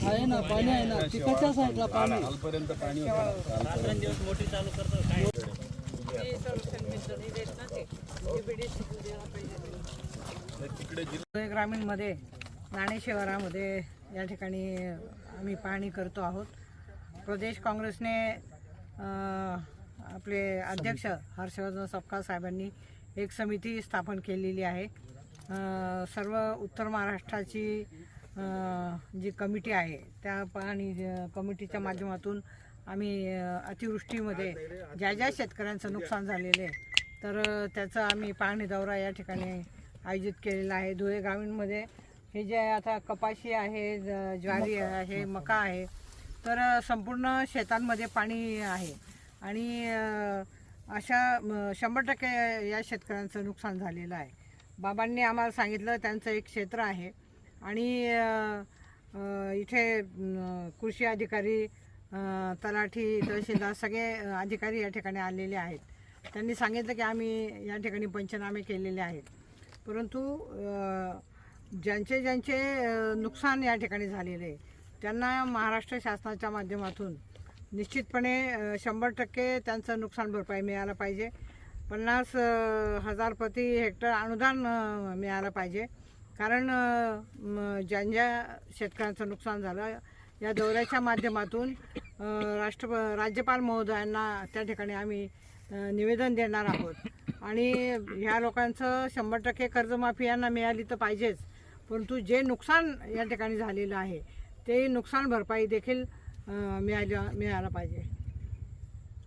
आहे ना पाणी आहे ना. तिकडच्या साईडला पाणी. कालपर्यंत पाणी धुळे ग्रामीणमध्ये नाणे शहरामध्ये या ठिकाणी आम्ही पाहणी करतो आहोत. प्रदेश काँग्रेसने आपले अध्यक्ष हर्षवर्धन सपकाळ साहेबांनी एक समिती स्थापन केलेली आहे. सर्व उत्तर महाराष्ट्राची जी कमिटी आहे त्या पाहणी कमिटीच्या माध्यमातून आम्ही अतिवृष्टीमध्ये ज्या ज्या शेतकऱ्यांचं नुकसान झालेलं आहे तर त्याचा आम्ही पाहणी दौरा या ठिकाणी आयोजित केलेला आहे. धुळे ग्रामीणमध्ये हे जे आता कपाशी आहे ज- ज्वारी आहे मका आहे तर संपूर्ण शेतांमध्ये पाणी आहे. आणि अशा शंभर टक्के या शेतकऱ्यांचं नुकसान झालेलं आहे. बाबांनी आम्हाला सांगितलं त्यांचं एक क्षेत्र आहे. आणि इथे कृषी अधिकारी तलाठी तहसीलदार सगळे अधिकारी या ठिकाणी आलेले आहेत. त्यांनी सांगितलं की आम्ही या ठिकाणी पंचनामे केलेले आहेत. परंतु ज्यांचे ज्यांचे नुकसान या ठिकाणी झालेले आहे त्यांना महाराष्ट्र शासनाच्या माध्यमातून निश्चितपणे शंभर टक्के त्यांचं नुकसान भरपाई मिळायला पाहिजे. पन्नास हजार प्रति हेक्टर अनुदान मिळायला मिळालं पाहिजे. कारण ज्यांच्या शेतकऱ्यांचं नुकसान झालं या दौऱ्याच्या माध्यमातून राष्ट्र राज्यपाल महोदयांना त्या ठिकाणी आम्ही निवेदन देणार आहोत. आणि ह्या लोकांचं शंभर टक्के कर्जमाफी यांना मिळाली तर पाहिजेच. परंतु जे नुकसान या ठिकाणी झालेलं आहे ते नुकसान भरपाई देखील मिळाल्या मिळायला पाहिजे